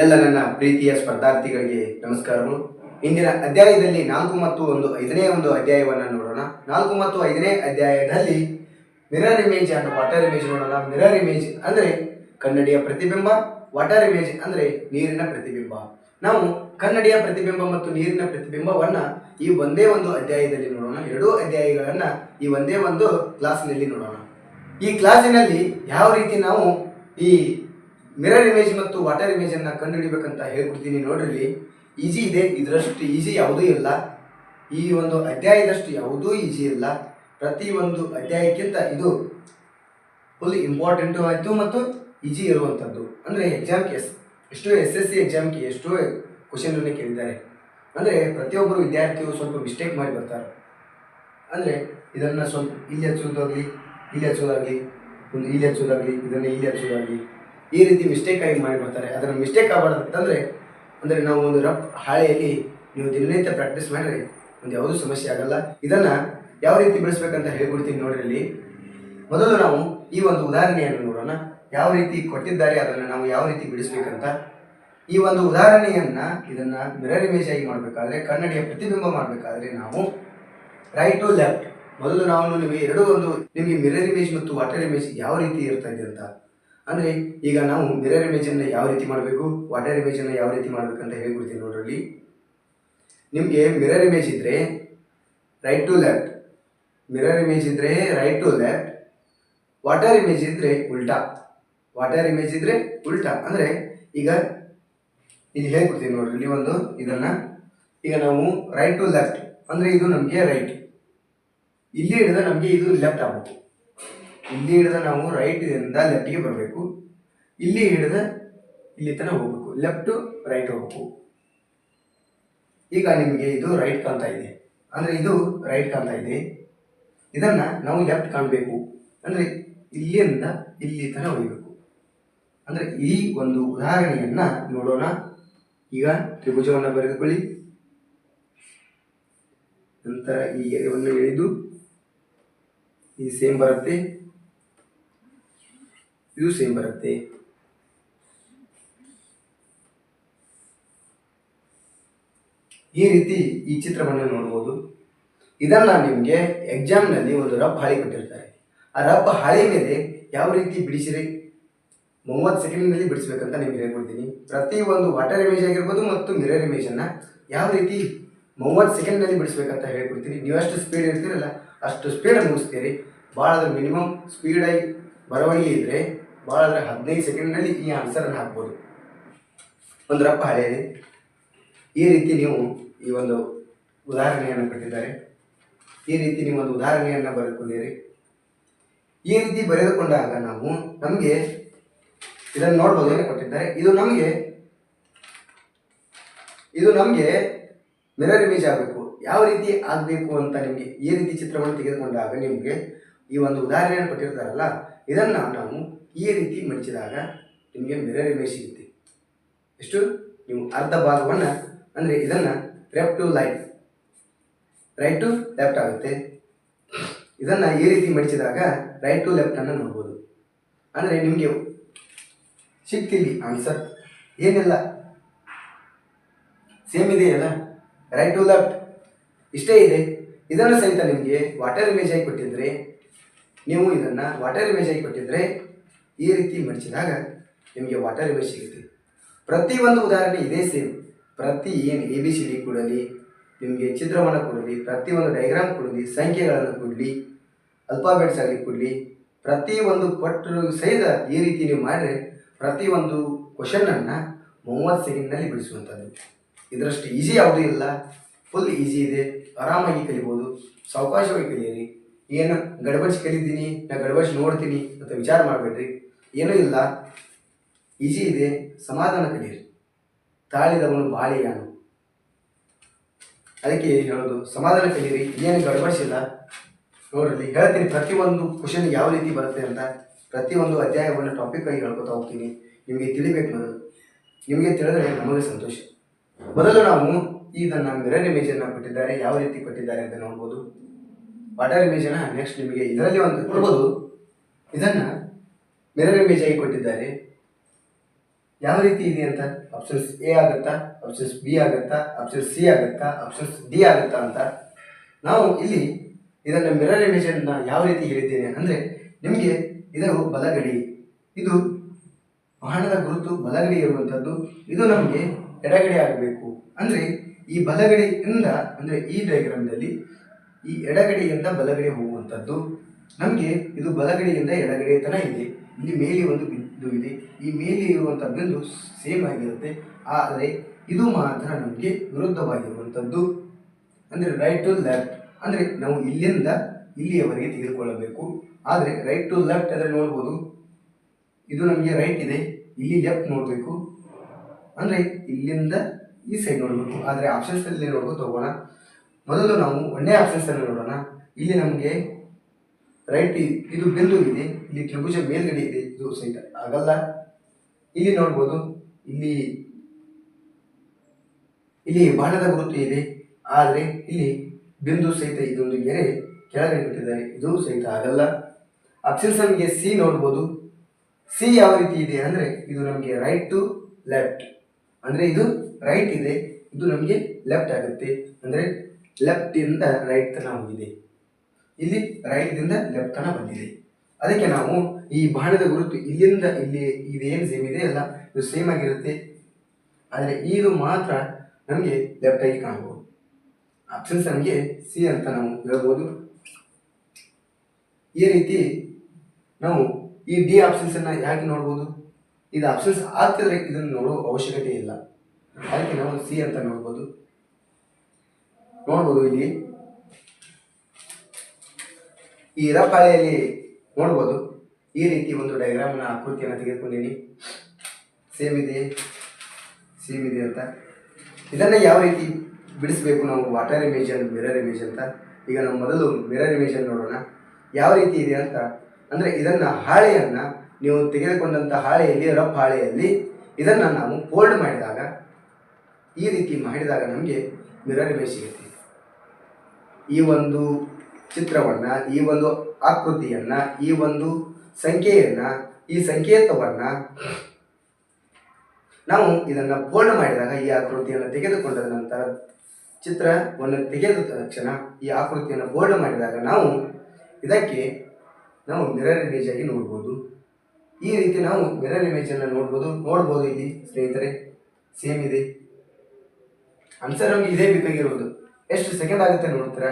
ಎಲ್ಲ ನನ್ನ ಪ್ರೀತಿಯ ಸ್ಪರ್ಧಾರ್ಥಿಗಳಿಗೆ ನಮಸ್ಕಾರಗಳು. ಇಂದಿನ ಅಧ್ಯಾಯದಲ್ಲಿ ನಾಲ್ಕು ಮತ್ತು ಒಂದು ಐದನೇ ಒಂದು ಅಧ್ಯಾಯವನ್ನು ನೋಡೋಣ. ನಾಲ್ಕು ಮತ್ತು ಐದನೇ ಅಧ್ಯಾಯದಲ್ಲಿ mirror image and water image ನೋಡೋಣ. ಮಿರರ್ ಇಮೇಜ್ ಅಂದರೆ ಕನ್ನಡಿಯ ಪ್ರತಿಬಿಂಬ ವಾಟರ್ ಇಮೇಜ್ ಅಂದರೆ ನೀರಿನ ಪ್ರತಿಬಿಂಬ. ನಾವು ಕನ್ನಡಿಯ ಪ್ರತಿಬಿಂಬ ಮತ್ತು ನೀರಿನ ಪ್ರತಿಬಿಂಬವನ್ನ ಈ ಒಂದೇ ಒಂದು ಅಧ್ಯಾಯದಲ್ಲಿ ನೋಡೋಣ. ಎರಡೂ ಅಧ್ಯಾಯಗಳನ್ನ ಈ ಒಂದೇ ಒಂದು ಕ್ಲಾಸ್ನಲ್ಲಿ ನೋಡೋಣ. ಈ ಕ್ಲಾಸಿನಲ್ಲಿ ಯಾವ ರೀತಿ ನಾವು ಈ ಮಿರರ್ ಇಮೇಜ್ ಮತ್ತು ವಾಟರ್ ಇಮೇಜ್ ಅನ್ನ ಕಂಡುಹಿಡಿಬೇಕಂತ ಹೇಳ್ಬಿಡ್ತೀನಿ. ನೋಡ್ರಿ ಈಜಿ ಇದೆ. ಇದರಷ್ಟು ಈಜಿ ಯಾವುದೂ ಇಲ್ಲ. ಈ ಒಂದು ಅಧ್ಯಾಯದಷ್ಟು ಯಾವುದೂ ಈಜಿ ಇಲ್ಲ. ಪ್ರತಿ ಒಂದು ಅಧ್ಯಾಯಕ್ಕಿಂತ ಇದು ಫುಲ್ ಇಂಪಾರ್ಟೆಂಟು ಆಯಿತು ಮತ್ತು ಈಜಿ ಇರುವಂಥದ್ದು. ಅಂದರೆ ಎಕ್ಸಾಮ್ಗೆ ಎಸ್ ಎಷ್ಟೋ ಎಸ್ ಎಸ್ ಸಿ ಎಕ್ಸಾಮ್ಗೆ ಎಷ್ಟೋ ಕ್ವಶನನ್ನು ಕೇಳಿದ್ದಾರೆ. ಅಂದರೆ ಪ್ರತಿಯೊಬ್ಬರು ವಿದ್ಯಾರ್ಥಿಯು ಸ್ವಲ್ಪ ಮಿಸ್ಟೇಕ್ ಮಾಡಿ ಬರ್ತಾರೆ. ಅಂದರೆ ಇದನ್ನು ಸ್ವಲ್ಪ ಇಲ್ಲಿ ಹಚ್ಚೋದಾಗಲಿ ಇಲ್ಲಿ ಹಚ್ಚೋದಾಗಲಿ ಒಂದು ಇಲ್ಲಿ ಹಚ್ಚೋದಾಗಲಿ ಇದನ್ನು ಇಲ್ಲಿ ಹಚ್ಚೋದಾಗಲಿ ಈ ರೀತಿ ಮಿಸ್ಟೇಕ್ ಆಗಿ ಮಾಡಿಬಿಡ್ತಾರೆ ಅದನ್ನು ಮಿಸ್ಟೇಕ್ ಆಗಬಾರ್ದು ಅಂತಂದರೆ, ಅಂದರೆ ನಾವು ಒಂದು ರಫ್ ಹಾಳೆಯಲ್ಲಿ ನೀವು ದಿನನಿತ್ಯ ಪ್ರಾಕ್ಟೀಸ್ ಮಾಡಿದ್ರೆ ಒಂದು ಯಾವುದೂ ಸಮಸ್ಯೆ ಆಗಲ್ಲ. ಇದನ್ನು ಯಾವ ರೀತಿ ಬಿಡಿಸ್ಬೇಕಂತ ಹೇಳ್ಕೊಡ್ತೀನಿ ನೋಡ್ರಿ ಇಲ್ಲಿ ಮೊದಲು ನಾವು ಈ ಒಂದು ಉದಾಹರಣೆಯನ್ನು ನೋಡೋಣ. ಯಾವ ರೀತಿ ಕೊಟ್ಟಿದ್ದಾರೆ, ಅದನ್ನು ನಾವು ಯಾವ ರೀತಿ ಬಿಡಿಸ್ಬೇಕಂತ. ಈ ಒಂದು ಉದಾಹರಣೆಯನ್ನು ಇದನ್ನು ಮಿರರ್ ಇಮೇಜ್ ಆಗಿ ಮಾಡಬೇಕಾದ್ರೆ, ಕನ್ನಡಿಯ ಪ್ರತಿಬಿಂಬ ಮಾಡಬೇಕಾದ್ರೆ ನಾವು ರೈಟ್ ಟು ಲೆಫ್ಟ್ ಮೊದಲು ನಾವು ನಿಮಗೆ ಎರಡೂ ಒಂದು ನಿಮಗೆ ಮಿರರ್ ಇಮೇಜ್ ಮತ್ತು ವಾಟರ್ ಇಮೇಜ್ ಯಾವ ರೀತಿ ಇರ್ತಾ ಇದೆ ಅಂತ ಅಂದರೆ ಈಗ ನಾವು ಮಿರರ್ ಇಮೇಜನ್ನು ಯಾವ ರೀತಿ ಮಾಡಬೇಕು? ವಾಟರ್ ಇಮೇಜನ್ನು ಯಾವ ರೀತಿ ಮಾಡಬೇಕಂತ ಹೇಳ್ಬಿಡ್ತೀನಿ ನೋಡ್ರಲ್ಲಿ. ನಿಮಗೆ ಮಿರರ್ ಇಮೇಜ್ ಇದ್ದರೆ right to left mirror image ಇದ್ದರೆ right to left water image ಇದ್ದರೆ ಉಲ್ಟಾ. ವಾಟರ್ ಇಮೇಜ್ ಇದ್ದರೆ ಉಲ್ಟಾ. ಅಂದರೆ ಈಗ ಇಲ್ಲಿ ಹೇಳ್ಕೊಡ್ತೀನಿ ನೋಡ್ರಿ ಒಂದು ಇದನ್ನ. ಈಗ ನಾವು ರೈಟ್ ಟು ಲೆಫ್ಟ್ ಅಂದರೆ ಇದು ನಮಗೆ ರೈಟ್ ಇಲ್ಲಿ ಹಿಡಿದ ನಮಗೆ ಇದು ಲೆಫ್ಟ್ ಆಗಬೇಕು. ಇಲ್ಲಿ ಹಿಡಿದ ನಾವು ರೈಟಿಂದ ಲೆಫ್ಟಿಗೆ ಬರಬೇಕು. ಇಲ್ಲಿ ಹಿಡಿದ ಇಲ್ಲಿ ತನಕ ಹೋಗಬೇಕು. ಲೆಫ್ಟ್ ರೈಟ್ ಹೋಗಬೇಕು. ಈಗ ನಿಮಗೆ ಇದು ರೈಟ್ ಕಾಣ್ತಾ ಇದೆ. ಅಂದರೆ ಇದು ರೈಟ್ ಕಾಣ್ತಾ ಇದೆ. ಇದನ್ನ ನಾವು ಲೆಫ್ಟ್ ಕಾಣಬೇಕು. ಅಂದರೆ ಇಲ್ಲಿಂದ ಇಲ್ಲಿ ತನಕ ಹೋಗಬೇಕು. ಅಂದರೆ ಈ ಒಂದು ಉದಾಹರಣೆಯನ್ನ ನೋಡೋಣ. ಈಗ ತ್ರಿಭುಜವನ್ನು ಬರೆದುಕೊಳ್ಳಿ. ನಂತರ ಈ ಎಳೆಯನ್ನು ಎಳೆದು ಈ ಸೇಮ್ ಬರುತ್ತೆ. ಇದು ಸೇಮ್ ಬರುತ್ತೆ? ಈ ರೀತಿ ಈ ಚಿತ್ರವನ್ನು ನೋಡ್ಬೋದು. ಇದನ್ನ ನಿಮಗೆ ಎಕ್ಸಾಮ್ನಲ್ಲಿ ಒಂದು ರಬ್ ಹಾಳಿ ಕೊಟ್ಟಿರ್ತಾರೆ. ಆ ರಬ್ ಹಾಳಿ ಮೇಲೆ ಯಾವ ರೀತಿ ಬಿಡಿಸಿರಿ? ಮೂವತ್ತು ಸೆಕೆಂಡ್ನಲ್ಲಿ ಬಿಡಿಸ್ಬೇಕಂತ ನಿಮ್ಗೆ ಹೇಳ್ಕೊಡ್ತೀನಿ. ಪ್ರತಿ ಒಂದು ವಾಟರ್ ಇಮೇಜ್ ಆಗಿರ್ಬೋದು ಮತ್ತು ಮಿರರ್ ಇಮೇಜನ್ನು ಯಾವ ರೀತಿ ಮೂವತ್ತು ಸೆಕೆಂಡ್ನಲ್ಲಿ ಬಿಡಿಸ್ಬೇಕಂತ ಹೇಳ್ಕೊಡ್ತೀನಿ. ನೀವು ಅಷ್ಟು ಸ್ಪೀಡ್ ಇರ್ತೀರಲ್ಲ ಅಷ್ಟು ಸ್ಪೀಡ್ ಮುಗಿಸ್ತೀರಿ. ಭಾಳ ಮಿನಿಮಮ್ ಸ್ಪೀಡಾಗಿ ಬರವಣಿಗೆ ಇದ್ದರೆ ಭಾಳ ಅಂದರೆ ಹದಿನೈದು ಸೆಕೆಂಡ್ನಲ್ಲಿ ಈ ಆನ್ಸರನ್ನು ಹಾಕ್ಬೋದು. ಒಂದು ರಪ್ಪ ಹಳೆ ಈ ರೀತಿ ನೀವು ಈ ಒಂದು ಉದಾಹರಣೆಯನ್ನು ಕೊಟ್ಟಿದ್ದಾರೆ. ಈ ರೀತಿ ನೀವು ಒಂದು ಉದಾಹರಣೆಯನ್ನು ಬರೆದುಕೊಂಡಿರಿ. ಈ ರೀತಿ ಬರೆದುಕೊಂಡಾಗ ನಾವು ನಮಗೆ ಇದನ್ನು ನೋಡ್ಬೋದು ಏನು ಕೊಟ್ಟಿದ್ದಾರೆ? ಇದು ನಮಗೆ ಇದು ನಮಗೆ ಮಿರರ್ ಇಮೇಜ್ ಆಗಬೇಕು. ಯಾವ ರೀತಿ ಆಗಬೇಕು ಅಂತ ನಿಮಗೆ ಈ ರೀತಿ ಚಿತ್ರವನ್ನು ತೆಗೆದುಕೊಂಡಾಗ ನಿಮಗೆ ಈ ಒಂದು ಉದಾಹರಣೆಯನ್ನು ಕೊಟ್ಟಿರ್ತಾರಲ್ಲ, ಇದನ್ನು ನಾವು ಈ ರೀತಿ ಮಡಚಿದಾಗ ನಿಮಗೆ ಮಿರರ್ ಇಮೇಜ್ ಸಿಗುತ್ತೆ. ಎಷ್ಟು? ನೀವು ಅರ್ಧ ಭಾಗವನ್ನು ಅಂದರೆ ಇದನ್ನು left to light right to left ಆಗುತ್ತೆ. ಇದನ್ನು ಈ ರೀತಿ ಮಡಿಚಿದಾಗ ರೈಟ್ ಟು ಲೆಫ್ಟನ್ನು ನೋಡ್ಬೋದು. ಅಂದರೆ ನಿಮಗೆ ಸಿಗ್ತಿಲ್ಲಿ ಆನ್ಸರ್ ಏನಿಲ್ಲ. ಸೇಮ್ ಇದೆಯಲ್ಲ ರೈಟ್ ಟು ಲೆಫ್ಟ್ ಇಷ್ಟೇ ಇದೆ. ಇದನ್ನು ಸಹಿತ ನಿಮಗೆ ವಾಟರ್ ಇಮೇಜ್ ಆಗಿ ಕೊಟ್ಟಿದ್ರೆ, ನೀವು ಇದನ್ನು ವಾಟರ್ ಇಮೇಜ್ ಆಗಿ ಕೊಟ್ಟಿದ್ರೆ ಈ ರೀತಿ ಮಡಿಸಿದಾಗ ನಿಮಗೆ ವಾಟರ್ ಇಮೇಜ್ ಸಿಗುತ್ತೆ. ಪ್ರತಿ ಒಂದು ಉದಾಹರಣೆ ಇದೇ ಸೇಮ್ ಪ್ರತಿ ಏನು ಎ ಬಿ ಸಿ ಡಿ ಕೊಡಲಿ, ನಿಮಗೆ ಚಿತ್ರವನ್ನು ಕೊಡಲಿ ಪ್ರತಿಯೊಂದು ಡೈಗ್ರಾಮ್ ಕೊಡಲಿ, ಸಂಖ್ಯೆಗಳನ್ನು ಕೊಡಲಿ ಅಲ್ಫಾಬೆಟ್ಸ್ ಆಗಲಿ ಕೊಡಲಿ ಪ್ರತಿಯೊಂದು ಕೊಟ್ಟರು ಸಹಿತ ಈ ರೀತಿ ನೀವು ಮಾಡಿದ್ರೆ ಒಂದು ಕ್ವಶನನ್ನು ಮೂವತ್ತು ಸೆಕೆಂಡ್ನಲ್ಲಿ ಬಿಡಿಸುವಂಥದ್ದು. ಇದರಷ್ಟು ಈಸಿ ಯಾವುದೂ ಇಲ್ಲ. ಫುಲ್ ಈಸಿ ಇದೆ. ಆರಾಮಾಗಿ ಕಲಿಬೋದು. ಸಾವಕಾಶವಾಗಿ ಕಲಿಯಿರಿ. ಏನು ಗಡಬಡಿಸಿ ಕಲಿತೀನಿ, ನಾ ಗಡಬಡಿಸಿ ನೋಡ್ತೀನಿ ಅಂತ ವಿಚಾರ ಮಾಡಬೇಡ್ರಿ. ಏನೂ ಇಲ್ಲ. ಈಜಿ ಇದೆ, ಸಮಾಧಾನ ಕಲಿಯಿರಿ. ತಾಳಿದವನು ಬಾಳಿಯಾನು. ಅದಕ್ಕೆ ಹೇಳೋದು, ಸಮಾಧಾನ ಕಲಿಯಿರಿ ಏನು ಗಡಬಡಿಸಿಲ್ಲ ನೋಡ್ರಿ, ಹೇಳ್ತೀನಿ, ಪ್ರತಿಯೊಂದು ಕ್ವಶನ್ ಯಾವ ರೀತಿ ಬರುತ್ತೆ ಅಂತ ಪ್ರತಿಯೊಂದು ಅಧ್ಯಾಯವನ್ನು ಟಾಪಿಕ್ ಆಗಿ ಹೇಳ್ಕೊತಾ ಹೋಗ್ತೀನಿ. ನಿಮಗೆ ತಿಳಿಬೇಕು ಮೊದಲು ನಿಮಗೆ ತಿಳಿದ್ರೆ ನಮಗೆ ಸಂತೋಷ. ಮೊದಲು ನಾವು ಇದನ್ನು ಮಿರರ್ ಇಮೇಜನ್ನು ಕೊಟ್ಟಿದ್ದಾರೆ. ಯಾವ ರೀತಿ ಕೊಟ್ಟಿದ್ದಾರೆ ಅಂತ ನೋಡ್ಬೋದು. ವಾಟರ್ ಇಮೇಜನ್ನು ನೆಕ್ಸ್ಟ್ ನಿಮಗೆ ಇದರಲ್ಲಿ ಒಂದು ಕೊಡ್ಬೋದು. ಇದನ್ನು ಮಿರರ್ ಇಮೇಜ್ ಆಗಿ ಕೊಟ್ಟಿದ್ದಾರೆ. ಯಾವ ರೀತಿ ಇದೆ ಅಂತ? ಆಪ್ಷನ್ಸ್ ಎ ಆಗುತ್ತಾ? ಆಪ್ಷನ್ಸ್ ಬಿ ಆಗುತ್ತಾ? ಆಪ್ಷನ್ ಸಿ ಆಗುತ್ತಾ? ಆಪ್ಷನ್ಸ್ ಡಿ ಆಗುತ್ತಾ ಅಂತ. ನಾವು ಇಲ್ಲಿ ಇದನ್ನು ಮಿರರ್ ಇಮೇಜನ್ನು ಯಾವ ರೀತಿ ಹೇಳಿದ್ದೇನೆ ಅಂದರೆ ನಿಮಗೆ ಇದರ ಬಲಗಡಿ. ಇದು ವಾಹನದ ಗುರುತು ಬಲಗಡೆ ಇರುವಂಥದ್ದು ಇದು ನಮಗೆ ಎಡಗಡೆ ಆಗಬೇಕು. ಅಂದರೆ ಈ ಬಲಗಡೆಯಿಂದ ಅಂದರೆ ಈ ಡಯಾಗ್ರಾಮ್ದಲ್ಲಿ ಈ ಎಡಗಡೆಯಿಂದ ಬಲಗಡೆ ಹೋಗುವಂಥದ್ದು ನಮಗೆ ಇದು ಬಲಗಡೆಯಿಂದ ಎಡಗಡೆ ತನ ಇದೆ. ಇಲ್ಲಿ ಮೇಲೆ ಒಂದು ಬಿಂದು ಇದೆ ಈ ಮೇಲೆ ಇರುವಂಥ ಬಿಂದು ಸೇಮ್ ಆಗಿರುತ್ತೆ. ಆದರೆ ಇದು ಮಾತ್ರ ನಮಗೆ ವಿರುದ್ಧವಾಗಿರುವಂಥದ್ದು ಅಂದರೆ ರೈಟ್ ಟು ಲೆಫ್ಟ್ ಅಂದರೆ ನಾವು ಇಲ್ಲಿಂದ ಇಲ್ಲಿಯವರೆಗೆ ತೆಗೆದುಕೊಳ್ಳಬೇಕು. ಆದರೆ ರೈಟ್ ಟು ಲೆಫ್ಟ್ ಅಂದರೆ ನೋಡ್ಬೋದು. ಇದು ನಮಗೆ ರೈಟ್ ಇದೆ. ಇಲ್ಲಿ ಲೆಫ್ಟ್ ನೋಡಬೇಕು. ಅಂದರೆ ಇಲ್ಲಿಂದ ಈ ಸೈಡ್ ನೋಡಬೇಕು. ಆದರೆ ಆಪ್ಷನ್ಸಲ್ಲಿ ನೋಡ್ಬೋದು ತಗೋಣ. ಮೊದಲು ನಾವು ಒಂದೇ ಆಪ್ಷನ್ಸನ್ನು ನೋಡೋಣ. ಇಲ್ಲಿ ನಮಗೆ ರೈಟ್ ಇದು ಬಿಂದು ಇದೆ, ಇಲ್ಲಿ ತ್ರಿಭುಜ ಮೇಲ್ಗಡೆ ಇದೆ, ಇದು ಸಹಿತ. ಆಗಲ್ಲ. ಇಲ್ಲಿ ನೋಡ್ಬೋದು, ಇಲ್ಲಿ ಇಲ್ಲಿ ಬಾಣದ ಗುರುತು ಇದೆ, ಆದರೆ ಇಲ್ಲಿ ಬಿಂದು ಸಹಿತ ಇದೊಂದು ಗೆರೆ ಕೆಳಗಡೆ ಬಿಟ್ಟಿದ್ದಾರೆ, ಇದು ಸಹಿತ ಆಗಲ್ಲ. ಆಪ್ಷನ್ಸ್ ನಮಗೆ ಸಿ ನೋಡ್ಬೋದು. ಸಿ ಯಾವ ರೀತಿ ಇದೆ ಅಂದರೆ, ಇದು ನಮಗೆ ರೈಟ್ ಟು ಲೆಫ್ಟ್ ಅಂದರೆ ಇದು ರೈಟ್ ಇದೆ, ಇದು ನಮಗೆ ಲೆಫ್ಟ್ ಆಗುತ್ತೆ. ಅಂದರೆ ಲೆಫ್ಟಿಂದ ರೈಟ್ ತನಕ ಹೋಗಿದೆ. ಇಲ್ಲಿ ರೈಟ್ದಿಂದ ಲೆಫ್ಟ್ ತನಕ ಬಂದಿದೆ. ಅದಕ್ಕೆ ನಾವು ಈ ಬಾಣದ ಗುರುತು ಇಲ್ಲಿಂದ ಇಲ್ಲಿ ಇದೇನು ಸೇಮ್ ಇದೆ? ಅಲ್ಲ, ಇದು ಸೇಮ್ ಆಗಿರುತ್ತೆ. ಆದರೆ ಇದು ಮಾತ್ರ ನಮಗೆ ಲೆಫ್ಟ್ ಆಗಿ ಕಾಣ್ಬೋದು. ಆಪ್ಷನ್ಸ್ ನಮಗೆ ಸಿ ಅಂತ ನಾವು ಹೇಳ್ಬೋದು. ಈ ರೀತಿ ನಾವು ಈ ಡಿ ಆಪ್ಷನ್ಸ್ ಅನ್ನ ಯಾಕೆ ನೋಡ್ಬೋದು? ಇದು ಆಪ್ಷನ್ಸ್ ಆಗ್ತಿದ್ರೆ ಇದನ್ನು ನೋಡೋ ಅವಶ್ಯಕತೆ ಇಲ್ಲ. ಅದಕ್ಕೆ ನಾವು ಸಿ ಅಂತ ನೋಡ್ಬೋದು. ನೋಡ್ಬೋದು ಇಲ್ಲಿ. ಈ ರಫ್ ಹಾಳೆಯಲ್ಲಿ ನೋಡ್ಬೋದು. ಈ ರೀತಿ ಒಂದು ಡಯಾಗ್ರಾಮ್ನ ಆಕೃತಿಯನ್ನು ತೆಗೆದುಕೊಂಡಿನಿ. ಸೇಮ್ ಇದೆ ಸೇಮ್ ಇದೆ ಅಂತ. ಇದನ್ನು ಯಾವ ರೀತಿ ಬಿಡಿಸಬೇಕು? ನಾವು water image and mirror image ಅಂತ. ಈಗ ನಾವು ಮೊದಲು ಮಿರರ್ ಇಮೇಜ್ ಅನ್ನು ನೋಡೋಣ. ಯಾವ ರೀತಿ ಇದೆ ಅಂತ? ಅಂದರೆ ಇದನ್ನು ಹಾಳೆಯನ್ನು ನೀವು ತೆಗೆದುಕೊಂಡಂಥ ಹಾಳೆಯಲ್ಲಿ ರಫ್ ಹಾಳೆಯಲ್ಲಿ ಇದನ್ನು ನಾವು ಫೋಲ್ಡ್ ಮಾಡಿದಾಗ ಈ ರೀತಿ ಮಾಡಿದಾಗ ನಮಗೆ ಮಿರರ್ ಇಮೇಜ್ ಸಿಗುತ್ತೆ. ಈ ಒಂದು ಚಿತ್ರವನ್ನು, ಈ ಒಂದು ಆಕೃತಿಯನ್ನು, ಈ ಒಂದು ಸಂಖ್ಯೆಯನ್ನು, ಈ ಸಂಕೇತವನ್ನು ನಾವು ಇದನ್ನು ಪೂರ್ಣ ಮಾಡಿದಾಗ ಈ ಆಕೃತಿಯನ್ನು ತೆಗೆದುಕೊಂಡ ನಂತರ ಚಿತ್ರವನ್ನು ತೆಗೆದ ತಕ್ಷಣ ಈ ಆಕೃತಿಯನ್ನು ಪೂರ್ಣ ಮಾಡಿದಾಗ ನಾವು ಇದಕ್ಕೆ ನಾವು ಮಿರರ್ ಇಮೇಜ್ ಆಗಿ ನೋಡ್ಬೋದು. ಈ ರೀತಿ ನಾವು ಮಿರರ್ ಇಮೇಜನ್ನು ನೋಡ್ಬೋದು. ನೋಡ್ಬೋದು ಇಲ್ಲಿ, ಸ್ನೇಹಿತರೆ. ಸೇಮ್ ಇದೆ. ಆನ್ಸರ್ ನಮಗೆ ಇದೇ ಬೇಕಾಗಿರೋದು. ಎಷ್ಟು ಸೆಕೆಂಡ್ ಆಗುತ್ತೆ ನೋಡ್ತೀರಾ?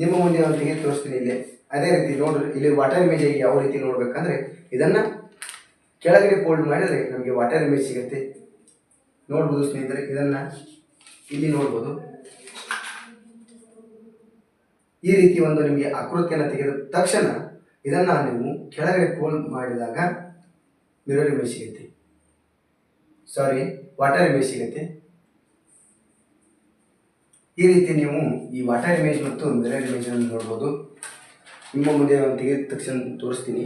ನಿಮ್ಮ ಮುಂದೆ ತೆಗೆದು ತೋರಿಸ್ತೀನಿ ಇಲ್ಲಿ. ಅದೇ ರೀತಿ ನೋಡ್ರಿ, ಇಲ್ಲಿ ವಾಟರ್ ಇಮೇಜ್ ಯಾವ ರೀತಿ ನೋಡ್ಬೇಕಂದ್ರೆ, ಇದನ್ನ ಕೆಳಗಡೆ ಫೋಲ್ಡ್ ಮಾಡಿದ್ರೆ ನಮಗೆ ವಾಟರ್ ಇಮೇಜ್ ಸಿಗುತ್ತೆ. ನೋಡ್ಬೋದು ಸ್ನೇಹಿತರೆ, ಇದನ್ನ ಇಲ್ಲಿ ನೋಡ್ಬೋದು. ಈ ರೀತಿ ಒಂದು ನಿಮಗೆ ಆಕೃತಿಯನ್ನು ತೆಗೆದ ತಕ್ಷಣ ಇದನ್ನ ನೀವು ಕೆಳಗಡೆ ಫೋಲ್ಡ್ ಮಾಡಿದಾಗ ಮಿರರ್ ಇಮೇಜ್ ಸಿಗುತ್ತೆ. ಸಾರಿ ವಾಟರ್ ಇಮೇಜ್ ಸಿಗುತ್ತೆ. ಈ ರೀತಿ ನೀವು ಈ ವಾಟರ್ ಇಮೇಜ್ ಮತ್ತು ಮಿರರ್ ಇಮೇಜ್ ಅನ್ನು ನೋಡ್ಬೋದು. ನಿಮ್ಮ ಮುಂದೆ ಒಂದು ತೆಗೆದ ತಕ್ಷಣ ತೋರಿಸ್ತೀನಿ.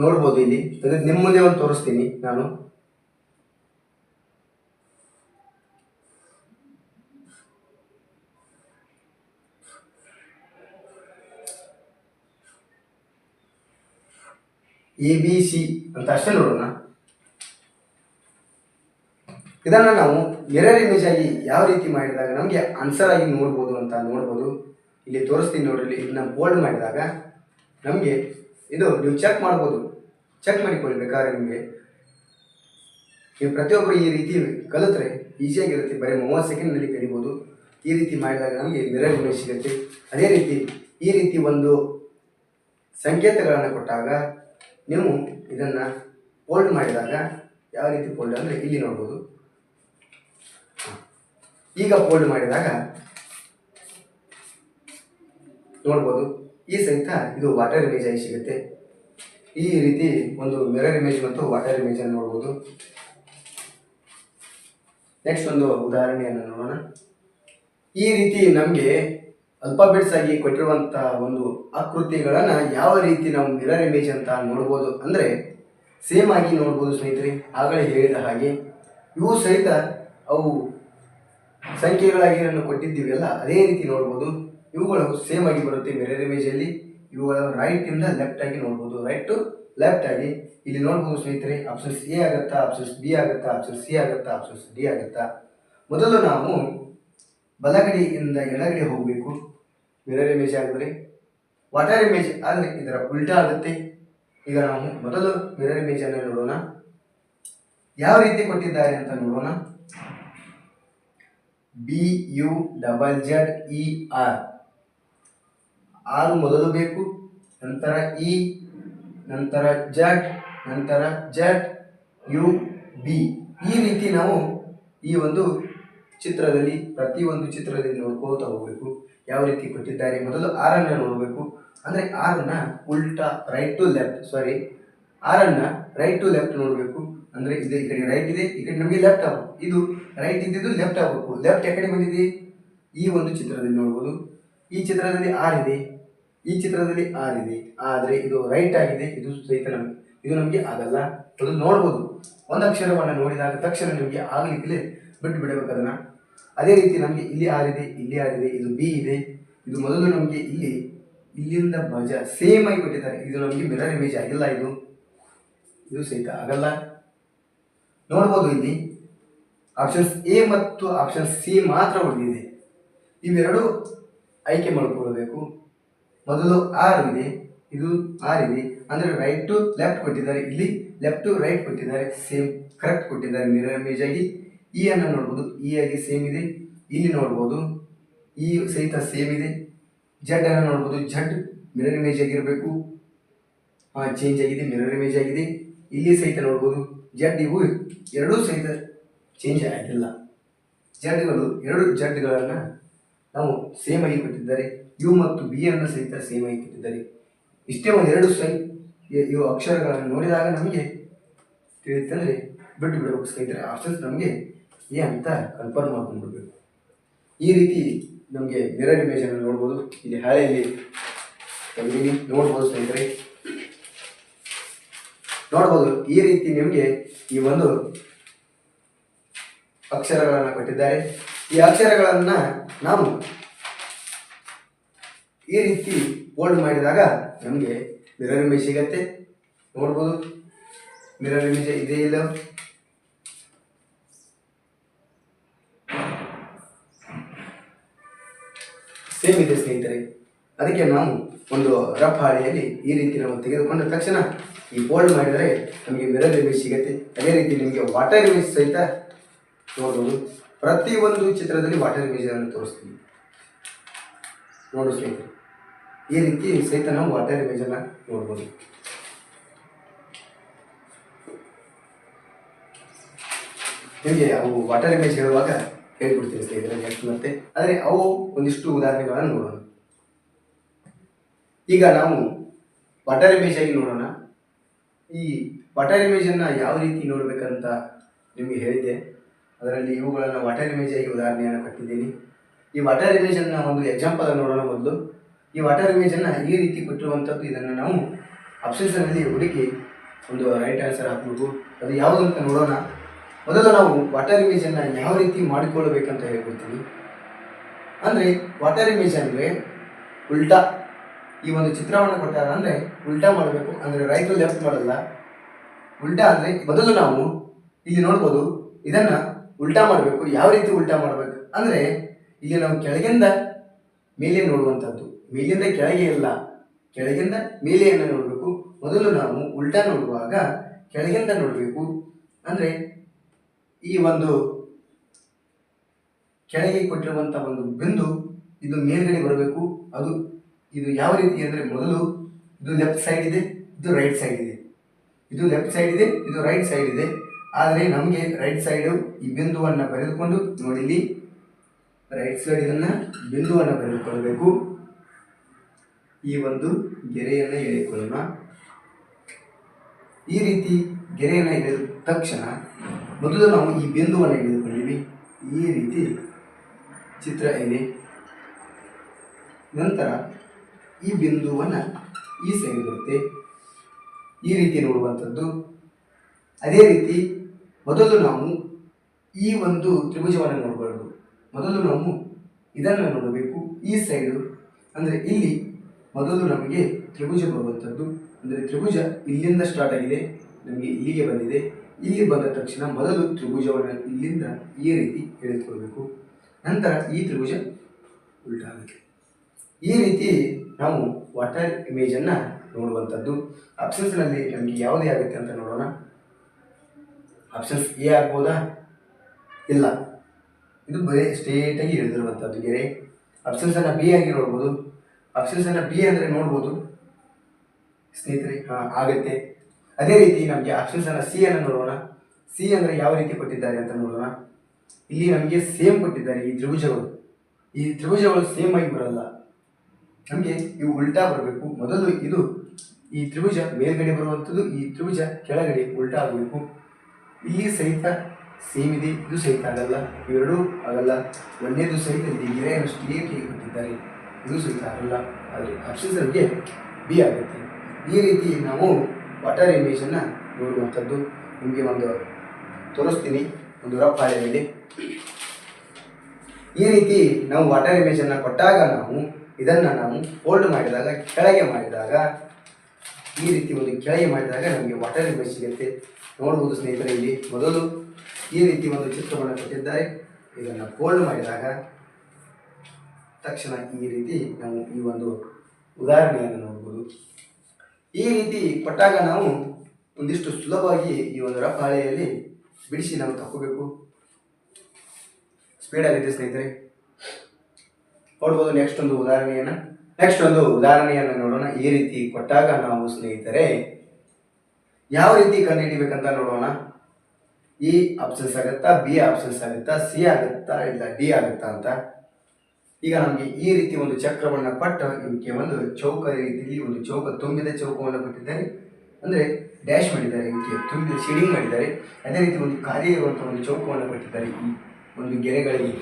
ನೋಡ್ಬೋದು ಇಲ್ಲಿ. ಅಂದರೆ ನಿಮ್ಮ ಮುಂದೆ ಒಂದು ತೋರಿಸ್ತೀನಿ ನಾನು. ಎ ಬಿ ಸಿ ಅಂತ ಅಷ್ಟೇ ನೋಡೋಣ. ಇದನ್ನು ನಾವು ಮಿರರ್ ಇಮೇಜ್ ಆಗಿ ಯಾವ ರೀತಿ ಮಾಡಿದಾಗ ನಮಗೆ ಆನ್ಸರ್ ಆಗಿ ನೋಡ್ಬೋದು ಅಂತ ನೋಡ್ಬೋದು. ಇಲ್ಲಿ ತೋರಿಸ್ತೀನಿ ನೋಡ್ರಿ, ಇದನ್ನ ಬೋಲ್ಡ್ ಮಾಡಿದಾಗ ನಮಗೆ ಇದು ನೀವು ಚೆಕ್ ಮಾಡ್ಬೋದು. ಚೆಕ್ ಮಾಡಿಕೊಳ್ಬೇಕಾದ್ರೆ ನಿಮಗೆ ನೀವು ಪ್ರತಿಯೊಬ್ಬರು ಈ ರೀತಿ ಕಲಿತ್ರೆ ಈಸಿಯಾಗಿರುತ್ತೆ ಬರೀ ಮೂವತ್ತು ಸೆಕೆಂಡ್ನಲ್ಲಿ ಕಲಿಬೋದು ಈ ರೀತಿ ಮಾಡಿದಾಗ ನಮಗೆ ಮಿರರ್ ಇಮೇಜ್ ಸಿಗುತ್ತೆ. ಅದೇ ರೀತಿ ಈ ರೀತಿ ಒಂದು ಸಂಕೇತಗಳನ್ನು ಕೊಟ್ಟಾಗ ನೀವು ಇದನ್ನು ಫೋಲ್ಡ್ ಮಾಡಿದಾಗ ಯಾವ ರೀತಿ ಫೋಲ್ಡ್ ಅಂದರೆ ಇಲ್ಲಿ ನೋಡ್ಬೋದು. ಈಗ ಫೋಲ್ಡ್ ಮಾಡಿದಾಗ ನೋಡ್ಬೋದು, ಈ ಸಹಿತ ಇದು ವಾಟರ್ ಇಮೇಜ್ ಆಗಿ ಸಿಗುತ್ತೆ. ಈ ರೀತಿ ಒಂದು ಮಿರರ್ ಇಮೇಜ್ ಮತ್ತು ವಾಟರ್ ಇಮೇಜ್ ಅನ್ನು ನೋಡ್ಬೋದು. ನೆಕ್ಸ್ಟ್ ಒಂದು ಉದಾಹರಣೆಯನ್ನು ನೋಡೋಣ. ಈ ರೀತಿ ನಮಗೆ ಅಲ್ಫಾಬೆಟ್ಸ್ ಆಗಿ ಕೊಟ್ಟಿರುವಂತಹ ಒಂದು ಆಕೃತಿಗಳನ್ನು ಯಾವ ರೀತಿ ನಾವು ಮಿರರ್ ಇಮೇಜ್ ಅಂತ ನೋಡ್ಬೋದು ಅಂದರೆ ಸೇಮ್ ಆಗಿ ನೋಡ್ಬೋದು ಸ್ನೇಹಿತರೆ, ಆಗಲೇ ಹೇಳಿದ ಹಾಗೆ. ಇವು ಸಹಿತ ಅವು ಸಂಖ್ಯೆಗಳಾಗಿ ಕೊಟ್ಟಿದ್ದೀವಲ್ಲ, ಅದೇ ರೀತಿ ನೋಡ್ಬೋದು. ಇವುಗಳು ಸೇಮ್ ಆಗಿ ಬರುತ್ತೆ ಮಿರರ್ ಇಮೇಜಲ್ಲಿ ಇವುಗಳ ರೈಟ್ ಇಂದ ಲೆಫ್ಟ್ ಆಗಿ ನೋಡ್ಬೋದು. ರೈಟ್ ಟು ಲೆಫ್ಟ್ ಆಗಿ. ಇಲ್ಲಿ ನೋಡ್ಬೋದು ಸ್ನೇಹಿತರೆ ಆಪ್ಷನ್ಸ್ ಎ ಆಗುತ್ತಾ ಆಪ್ಷನ್ಸ್ ಬಿ ಆಗುತ್ತಾ ಆಪ್ಷನ್ಸ್ ಸಿ ಆಗುತ್ತಾ ಆಪ್ಷನ್ಸ್ ಡಿ ಆಗುತ್ತಾ. ಮೊದಲು ನಾವು ಬಲಗಡೆಯಿಂದ ಎಡಗಡೆ ಹೋಗಬೇಕು. ಮಿರರ್ ಇಮೇಜ್ ಆಗಿದ್ರೆ ವಾಟರ್ ಇಮೇಜ್ ಆದರೆ ಇದರ ಉಲ್ಟಾ ಆಗುತ್ತೆ. ಈಗ ನಾವು ಮೊದಲು ಮಿರರ್ ಇಮೇಜನ್ನು ನೋಡೋಣ. ಯಾವ ರೀತಿ ಕೊಟ್ಟಿದ್ದಾರೆ ಅಂತ ನೋಡೋಣ. B U double Z E R ಆರು ಮೊದಲು ಬೇಕು, ನಂತರ ಇ ನಂತರ ಜಡ್ ನಂತರ ಜಡ್ ಯು ಬಿ ಈ ರೀತಿ ನಾವು ಈ ಒಂದು ಚಿತ್ರದಲ್ಲಿ ಪ್ರತಿಯೊಂದು ಚಿತ್ರದಲ್ಲಿ ನೋಡ್ಕೋತಾ ಹೋಗಬೇಕು. ಯಾವ ರೀತಿ ಕೊಟ್ಟಿದ್ದಾರೆ? ಮೊದಲು ಆರನ್ನು ನೋಡಬೇಕು. ಅಂದರೆ ಆರನ್ನು ಉಲ್ಟಾ ರೈಟ್ ಟು ಲೆಫ್ಟ್ ಸಾರಿ ಆರನ್ನು ರೈಟ್ ಟು ಲೆಫ್ಟ್ ನೋಡಬೇಕು. ಅಂದರೆ ಇದು ಈ ಕಡೆ ರೈಟ್ ಇದೆ, ಈ ಕಡೆ ನಮಗೆ ಲೆಫ್ಟ್ ಆಗಬೇಕು ಇದು ರೈಟ್ ಇದ್ದಿದ್ದು ಲೆಫ್ಟ್ ಆಗಬೇಕು. ಲೆಫ್ಟ್ ಯಾಕಡೆ ಬಂದಿದೆ? ಈ ಒಂದು ಚಿತ್ರದಲ್ಲಿ ನೋಡ್ಬೋದು. ಈ ಚಿತ್ರದಲ್ಲಿ ಆರ್ ಇದೆ. ಈ ಚಿತ್ರದಲ್ಲಿ ಆರ್ ಇದೆ. ಆದರೆ ಇದು ರೈಟ್ ಆಗಿದೆ. ಇದು ಸಹಿತ ನಮಗೆ ಇದು ನಮಗೆ ಆಗಲ್ಲ. ಅದು ನೋಡ್ಬೋದು. ಒಂದು ಅಕ್ಷರವನ್ನು ನೋಡಿದಾಗ ತಕ್ಷಣ ನಿಮಗೆ ಆಗಲಿಕ್ಕೆ ಬಿಟ್ಟು ಬಿಡಬೇಕು ಅದನ್ನು. ಅದೇ ರೀತಿ ನಮಗೆ ಇಲ್ಲಿ ಆರ್ ಇದೆ, ಇಲ್ಲಿ ಆರ್ ಇದೆ ಬಿ ಇದೆ. ಇದು ಮೊದಲು ನಮಗೆ ಇಲ್ಲಿ, ಇಲ್ಲಿಂದ ಬಜ ಸೇಮ್ ಆಗಿ ಕೊಟ್ಟಿದ್ದಾರೆ. ಇದು ನಮಗೆ ಮಿರರ್ ಇಮೇಜ್ ಆಗಿಲ್ಲ ಇದು. ಇದು ಸಹಿತ ಆಗಲ್ಲ. ನೋಡ್ಬೋದು ಇಲ್ಲಿ. ಆಪ್ಷನ್ಸ್ ಎ ಮತ್ತು ಆಪ್ಷನ್ ಸಿ ಮಾತ್ರ ಉಳಿದಿದೆ. ಇವೆರಡು ಆಯ್ಕೆ ಮಾಡಿಕೊಳ್ಳಬೇಕು ಮೊದಲು ಆರ್ ಇದೆ, ಇದು ಆರ್ ಇದೆ. ಅಂದರೆ ರೈಟ್ ಟು ಲೆಫ್ಟ್ ಕೊಟ್ಟಿದ್ದಾರೆ ಇಲ್ಲಿ. ಲೆಫ್ಟ್ ಟು ರೈಟ್ ಕೊಟ್ಟಿದ್ದಾರೆ ಸೇಮ್ ಕರೆಕ್ಟ್ ಕೊಟ್ಟಿದ್ದಾರೆ ಮಿರರ್ ಇಮೇಜ್ ಆಗಿ. ಇ ಅನ್ನು ನೋಡ್ಬೋದು ಇ ಆಗಿ ಸೇಮ್ ಇದೆ. ಇಲ್ಲಿ ನೋಡ್ಬೋದು ಇ ಸಹಿತ ಸೇಮ್ ಇದೆ. ಜಡ್ ಅನ್ನು ನೋಡ್ಬೋದು ಜಡ್ ಮಿರರ್ ಇಮೇಜ್ ಆಗಿರಬೇಕು. ಚೇಂಜ್ ಆಗಿದೆ ಮಿರರ್ ಇಮೇಜ್ ಆಗಿದೆ. ಇಲ್ಲಿ ಸಹಿತ ನೋಡ್ಬೋದು ಜಡ್ ಇವು ಎರಡೂ ಸಹಿತ ಚೇಂಜ್ ಆಗಿಲ್ಲ. ಜಡ್ಗಳು ಎರಡು ಜಡ್ಗಳನ್ನು ನಾವು ಸೇಮ್ ಆಗಿ ಕೊಟ್ಟಿದ್ದಾರೆ. ಯು ಮತ್ತು ಬಿ ಅನ್ನು ಸಹಿತ ಸೇಮ್ ಆಗಿ ಕೊಟ್ಟಿದ್ದಾರೆ. ಇಷ್ಟೇ ಒಂದು ಎರಡು ಸೈ ಇವು ಅಕ್ಷರಗಳನ್ನು ನೋಡಿದಾಗ ನಮಗೆ ತಿಳಿಯುತ್ತಂದರೆ ಬಿಟ್ಟು ಬಿಡಬೇಕು ಸ್ನೇಹಿತರೆ. ಆಪ್ಷನ್ಸ್ ನಮಗೆ ಏ ಅಂತ ಕನ್ಫರ್ಮ್ ಮಾಡ್ಕೊಂಡ್ಬಿಡ್ಬೇಕು. ಈ ರೀತಿ ನಮಗೆ ಮಿರರ್ ಇಮೇಜನ್ನು ನೋಡ್ಬೋದು. ಇಲ್ಲಿ ಹಾಳೆಯಲ್ಲಿ ನೋಡ್ಬೋದು ಸ್ನೇಹಿತರೆ. ನೋಡ್ಬೋದು, ಈ ರೀತಿ ನಿಮಗೆ ಈ ಒಂದು ಅಕ್ಷರಗಳನ್ನು ಕೊಟ್ಟಿದ್ದಾರೆ. ಈ ಅಕ್ಷರಗಳನ್ನು ನಾವು ಈ ರೀತಿ ಫೋಲ್ಡ್ ಮಾಡಿದಾಗ ನಮಗೆ ಮಿರರ್ ಇಮೇಜ್ ಸಿಗತ್ತೆ. ನೋಡ್ಬೋದು ಮಿರರ್ ಇಮೇಜ್ ಇದೆ ಇಲ್ಲ? ಸೇಮ್ ಇದೆ ಸ್ನೇಹಿತರೆ. ಅದಕ್ಕೆ ನಾವು ಒಂದು ರಫ್ ಹಾಳೆಯಲ್ಲಿ ಈ ರೀತಿ ನಾವು ತೆಗೆದುಕೊಂಡ ತಕ್ಷಣ ಈ ಫೋಲ್ಡ್ ಮಾಡಿದರೆ ನಮಗೆ ಮಿರರ್ ಇಮೇಜ್ ಸಿಗುತ್ತೆ. ಅದೇ ರೀತಿ ನಿಮಗೆ ವಾಟರ್ ಇಮೇಜ್ ಸಹಿತ ನೋಡ್ಬೋದು. ಪ್ರತಿಯೊಂದು ಚಿತ್ರದಲ್ಲಿ ವಾಟರ್ ಇಮೇಜನ್ನು ತೋರಿಸ್ತೀವಿ ನೋಡು ಈ ರೀತಿ ಸಹಿತ ನಾವು ವಾಟರ್ ಇಮೇಜನ್ನು ನೋಡ್ಬೋದು. ನಿಮಗೆ ಅವು ವಾಟರ್ ಇಮೇಜ್ ಹೇಳುವಾಗ ಹೇಳ್ಬಿಡ್ತೀನಿ ಸ್ನೇಹಿತರೆ ನೆಕ್ಸ್ಟ್ ಮತ್ತೆ. ಆದರೆ ಅವು ಒಂದಿಷ್ಟು ಉದಾಹರಣೆಗಳನ್ನು ನೋಡೋಣ. ಈಗ ನಾವು ವಾಟರ್ ಇಮೇಜ್ ಆಗಿ ನೋಡೋಣ. ಈ ವಾಟರ್ ಇಮೇಜನ್ನು ಯಾವ ರೀತಿ ನೋಡಬೇಕಂತ ನಿಮಗೆ ಹೇಳಿದ್ದೆ. ಅದರಲ್ಲಿ ಇವುಗಳನ್ನು ವಾಟರ್ ಇಮೇಜ್ ಆಗಿ ಉದಾಹರಣೆಯನ್ನು ಕೊಟ್ಟಿದ್ದೀನಿ. ಈ ವಾಟರ್ ಇಮೇಜನ್ನು ಒಂದು ಎಕ್ಸಾಂಪಲ್ ನೋಡೋಣ ಮೊದಲು. ಈ ವಾಟರ್ ಇಮೇಜನ್ನು ಈ ರೀತಿ ಕೊಟ್ಟಿರುವಂಥದ್ದು ಇದನ್ನು ನಾವು ಆಪ್ಷನ್ಸ್ನಲ್ಲಿ ಹುಡುಕಿ ಒಂದು ರೈಟ್ ಆನ್ಸರ್ ಹಾಕ್ಬೇಕು ಅದು ಯಾವುದಂತ ನೋಡೋಣ. ಮೊದಲು ನಾವು ವಾಟರ್ ಇಮೇಜನ್ನು ಯಾವ ರೀತಿ ಮಾಡಿಕೊಳ್ಬೇಕಂತ ಹೇಳ್ಕೊಡ್ತೀನಿ. ಅಂದರೆ ವಾಟರ್ ಇಮೇಜ್ ಅಂದರೆ ಉಲ್ಟಾ. ಈ ಒಂದು ಚಿತ್ರವನ್ನು ಕೊಟ್ಟಾರ ಅಂದರೆ ಉಲ್ಟಾ ಮಾಡಬೇಕು ಅಂದರೆ ರೈಟ್ ಲೆಫ್ಟ್ ಮಾಡಲ್ಲ. ಉಲ್ಟಾ ಅಂದರೆ ಬದಲು ನಾವು ಇಲ್ಲಿ ನೋಡ್ಬೋದು ಇದನ್ನು ಉಲ್ಟಾ ಮಾಡಬೇಕು, ಯಾವ ರೀತಿ ಉಲ್ಟಾ ಮಾಡಬೇಕು ಅಂದರೆ ಇಲ್ಲಿ ನಾವು ಕೆಳಗಿಂದ ಮೇಲೆ ನೋಡುವಂಥದ್ದು. ಮೇಲಿಂದ ಕೆಳಗೆ ಇಲ್ಲ. ಕೆಳಗಿಂದ ಮೇಲೆಯನ್ನು ನೋಡಬೇಕು. ಮೊದಲು ನಾವು ಉಲ್ಟಾ ನೋಡುವಾಗ ಕೆಳಗಿಂದ ನೋಡಬೇಕು ಅಂದರೆ ಈ ಒಂದು ಕೆಳಗೆ ಕೊಟ್ಟಿರುವಂಥ ಒಂದು ಬಿಂದು ಇದು ಮೇಲ್ಗಡೆ ಬರಬೇಕು. ಅದು ಇದು ಯಾವ ರೀತಿ ಅಂದರೆ ಮೊದಲು ಇದು ಲೆಫ್ಟ್ ಸೈಡ್ ಇದೆ, ಇದು ರೈಟ್ ಸೈಡ್ ಇದೆ. ಇದು ಲೆಫ್ಟ್ ಸೈಡ್ ಇದೆ, ಇದು ರೈಟ್ ಸೈಡ್ ಇದೆ. ಆದರೆ ನಮಗೆ ರೈಟ್ ಸೈಡು ಈ ಬಿಂದುವನ್ನು ಬರೆದುಕೊಂಡು ನೋಡಿಲಿ ರೈಟ್ ಸೈಡ್ ಇದನ್ನು ಬಿಂದುವನ್ನು ಬರೆದುಕೊಳ್ಳಬೇಕು ಈ ಒಂದು ಗೆರೆಯನ್ನು ಎಳೆಕೊಳ್ಳೋಣ ಈ ರೀತಿ ಗೆರೆಯನ್ನು ಎಳೆದ ತಕ್ಷಣ ಮೊದಲು ನಾವು ಈ ಬಿಂದುವನ್ನು ಎಳೆದುಕೊಂಡಿವಿ. ಈ ರೀತಿ ಚಿತ್ರ ಇದೆ. ನಂತರ ಈ ಬಿಂದುವನ್ನು ಈ ಸೈಡ್ ಬರುತ್ತೆ. ಈ ರೀತಿ ನೋಡುವಂಥದ್ದು. ಅದೇ ರೀತಿ ಮೊದಲು ನಾವು ಈ ಒಂದು ತ್ರಿಭುಜವನ್ನು ನೋಡಬಾರ್ದು. ಮೊದಲು ನಾವು ಇದನ್ನು ನೋಡಬೇಕು. ಈ ಸೈಡು ಅಂದರೆ ಇಲ್ಲಿ ಮೊದಲು ನಮಗೆ ತ್ರಿಭುಜ ಬರುವಂಥದ್ದು ಅಂದರೆ ತ್ರಿಭುಜ ಇಲ್ಲಿಂದ ಸ್ಟಾರ್ಟ್ ಆಗಿದೆ, ನಮಗೆ ಇಲ್ಲಿಗೆ ಬಂದಿದೆ. ಇಲ್ಲಿ ಬಂದ ತಕ್ಷಣ ಮೊದಲು ತ್ರಿಭುಜವನ್ನು ಇಲ್ಲಿಂದ ಈ ರೀತಿ ಎಳೆದುಕೊಳ್ಬೇಕು. ನಂತರ ಈ ತ್ರಿಭುಜ ಉಲ್ಟಾಗುತ್ತೆ. ಈ ರೀತಿ ನಾವು ವಾಟರ್ ಇಮೇಜನ್ನು ನೋಡುವಂಥದ್ದು. ಆಪ್ಷನ್ಸ್ನಲ್ಲಿ ನಮಗೆ ಯಾವುದೇ ಆಗುತ್ತೆ ಅಂತ ನೋಡೋಣ. ಆಪ್ಷನ್ಸ್ ಎ ಆಗ್ಬೋದಾ? ಇಲ್ಲ. ಇದು ಬರೀ ಸ್ಟ್ರೇಟಾಗಿ ಇಳಿದಿರುವಂಥದ್ದು ಗೆರೆ. ಆಪ್ಷನ್ಸನ್ನು ಬಿ ಆಗಿ ನೋಡ್ಬೋದು. ಆಪ್ಷನ್ಸನ್ನು ಬಿ ಅಂದರೆ ನೋಡ್ಬೋದು. ಸ್ನೇಹಿತರೆ, ಹಾಂ, ಆಗುತ್ತೆ. ಅದೇ ರೀತಿ ನಮಗೆ ಆಪ್ಷನ್ಸನ್ನು ಸಿ ಅನ್ನು ನೋಡೋಣ. ಸಿ ಅಂದರೆ ಯಾವ ರೀತಿ ಕೊಟ್ಟಿದ್ದಾರೆ ಅಂತ ನೋಡೋಣ. ಇಲ್ಲಿ ನಮಗೆ ಸೇಮ್ ಕೊಟ್ಟಿದ್ದಾರೆ ಈ ತ್ರಿಭುಜಗಳು. ಈ ತ್ರಿಭುಜಗಳು ಸೇಮ್ ಆಗಿ ಬರಲ್ಲ. ನಮಗೆ ಇವು ಉಲ್ಟಾ ಬರಬೇಕು. ಮೊದಲು ಇದು ಈ ತ್ರಿಭುಜ ಮೇಲ್ಗಡೆ ಬರುವಂಥದ್ದು, ಈ ತ್ರಿಭುಜ ಕೆಳಗಡೆ ಉಲ್ಟಾ ಆಗಬೇಕು. ಇಲ್ಲಿ ಸಹಿತ ಸೇಮ್ ಇದೆ, ಇದು ಸಹಿತ ಆಗಲ್ಲ. ಇವೆರಡೂ ಆಗಲ್ಲ. ಒಂದೇದು ಸಹಿತ ಇದೆ. ಗೆರೆಯನ್ನು ಸ್ಟ್ರೇಟ್ ಕೊಟ್ಟಿದ್ದಾರೆ? ಇದು ಸಹಿತ ಆಗಲ್ಲ. ಆದರೆ ಆಪ್ಷನ್ಸ್ ಬಿ ಆಗುತ್ತೆ. ಈ ರೀತಿ ನಾವು ವಾಟರ್ ಇಮೇಜನ್ನು ನೋಡುವಂಥದ್ದು. ನಿಮಗೆ ಒಂದು ತೋರಿಸ್ತೀನಿ. ಒಂದು ರಫ್ ಈ ರೀತಿ ನಾವು ವಾಟರ್ ಇಮೇಜನ್ನು ಕೊಟ್ಟಾಗ ನಾವು ಇದನ್ನು ನಾವು ಫೋಲ್ಡ್ ಮಾಡಿದಾಗ, ಕೆಳಗೆ ಮಾಡಿದಾಗ, ಈ ರೀತಿ ಒಂದು ಕೆಳಗೆ ಮಾಡಿದಾಗ ನಮಗೆ ವಾಟರ್ ಇಮೇಜ್ ಸಿಗುತ್ತೆ. ನೋಡ್ಬೋದು ಸ್ನೇಹಿತರೆ ಇಲ್ಲಿ ಮೊದಲು ಈ ರೀತಿ ಒಂದು ಚಿತ್ರವನ್ನು ಕೊಟ್ಟಿದ್ದಾರೆ. ಇದನ್ನು ಫೋಲ್ಡ್ ಮಾಡಿದಾಗ ತಕ್ಷಣ ಈ ರೀತಿ ನಾವು ಈ ಒಂದು ಉದಾಹರಣೆಯನ್ನು ನೋಡ್ಬೋದು. ಈ ರೀತಿ ಕೊಟ್ಟಾಗ ನಾವು ಒಂದಿಷ್ಟು ಸುಲಭವಾಗಿ ಈ ಒಂದು ರಫ್ ಹಾಳೆಯಲ್ಲಿ ಬಿಡಿಸಿ ನಾವು ತಕ್ಕೋಬೇಕು. ಸ್ಪೀಡ್ ಆಗಿದೆ ಸ್ನೇಹಿತರೆ. ನೋಡ್ಬೋದು ನೆಕ್ಸ್ಟ್ ಒಂದು ಉದಾಹರಣೆಯನ್ನು. ನೆಕ್ಸ್ಟ್ ಒಂದು ಉದಾಹರಣೆಯನ್ನು ನೋಡೋಣ. ಈ ರೀತಿ ಕೊಟ್ಟಾಗ ನಾವು ಸ್ನೇಹಿತರೆ, ಯಾವ ರೀತಿ ಕಂಡುಹಿಡಿಬೇಕಂತ ನೋಡೋಣ. ಇ ಆಪ್ಷನ್ಸ್ ಆಗುತ್ತಾ ಬಿ ಆಪ್ಷನ್ಸ್ ಆಗುತ್ತಾ ಸಿ ಆಗುತ್ತಾ, ಇಲ್ಲ ಡಿ ಆಗುತ್ತಾ ಅಂತ. ಈಗ ನಮಗೆ ಈ ರೀತಿ ಒಂದು ಚಕ್ರವನ್ನು ಕೊಟ್ಟು ಇದಕ್ಕೆ ಒಂದು ಚೌಕ ರೀತಿಯಲ್ಲಿ ಒಂದು ಚೌಕ ತುಂಬಿದ ಚೌಕವನ್ನು ಕೊಟ್ಟಿದ್ದಾರೆ. ಅಂದರೆ ಡ್ಯಾಶ್ ಮಾಡಿದ್ದಾರೆ ಇದಕ್ಕೆ ತುಂಬಿದ ಶೇಡಿಂಗ್ ಮಾಡಿದ್ದಾರೆ. ಅದೇ ರೀತಿ ಒಂದು ಖಾಲಿ ಇರುವಂಥ ಒಂದು ಚೌಕವನ್ನು ಕೊಟ್ಟಿದ್ದಾರೆ ಈ ಒಂದು ಗೆರೆಗಳಿಗೆ.